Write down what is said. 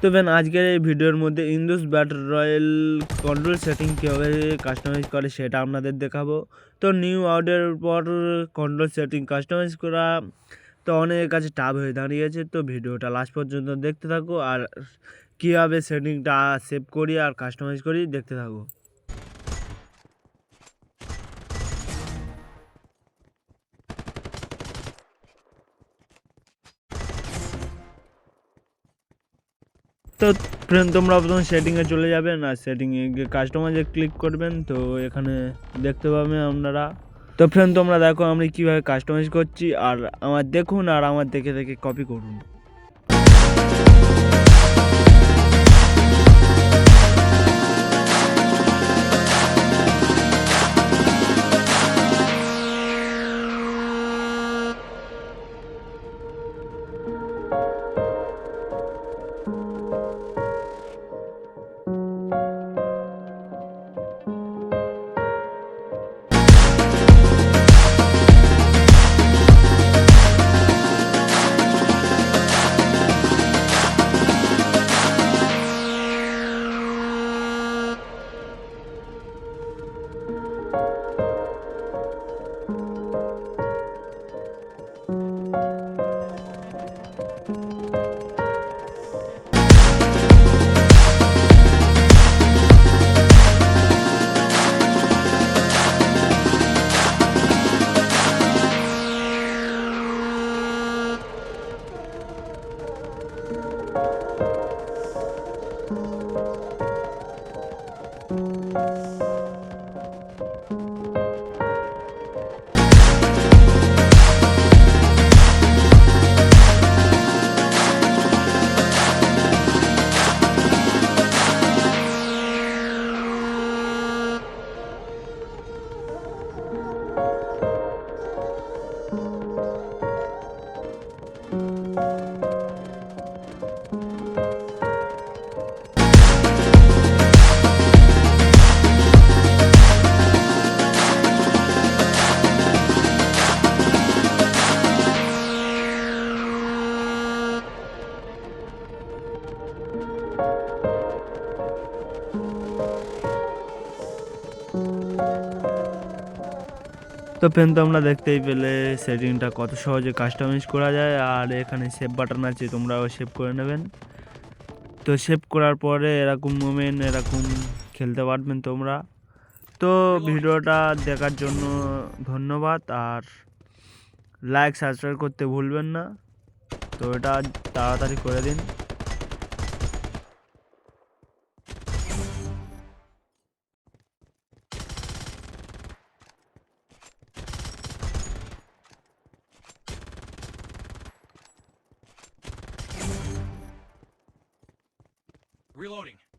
তো বেন আজকের এই ভিডিওর মধ্যে Indus battle royale control setting কীভাবে কাস্টমাইজ করে সেটা আপনাদের দেখাবো। তো নিউ আউটের পর কন্ট্রোল সেটিং কাস্টমাইজ করা তো অনেকের কাছে টাফ হয়ে দাঁড়িয়েছে। তো ভিডিওটা লাস্ট পর্যন্ত দেখতে থাকো আর কীভাবে সেটিংটা সেভ করি আর কাস্টমাইজ করি দেখতে থাকো। তো ফ্রেন্ড তোমরা প্রথম সেটিংয়ে চলে যাবেন আর সেটিংয়ে গিয়ে কাস্টমাইজে ক্লিক করবেন, তো এখানে দেখতে পাবেন আপনারা। তো ফ্রেন্ড তোমরা দেখো আমি কীভাবে কাস্টমাইজ করছি, আর আমার দেখুন, আর আমার দেখে দেখে কপি করুন। thank you তো ফ্রেন্ড তোমরা দেখতেই পেলে সেটিংটা কত সহজে কাস্টমাইজ করা যায়, আর এখানে সেভ বাটন আছে, তোমরাও সেভ করে নেবেন। তো সেভ করার পরে এরকম মোমেন্ট এরকম খেলতে পারবেন তোমরা। তো ভিডিওটা দেখার জন্য ধন্যবাদ, আর লাইক সাবস্ক্রাইব করতে ভুলবেন না। তো এটা তাড়াতাড়ি করে দিন। Reloading.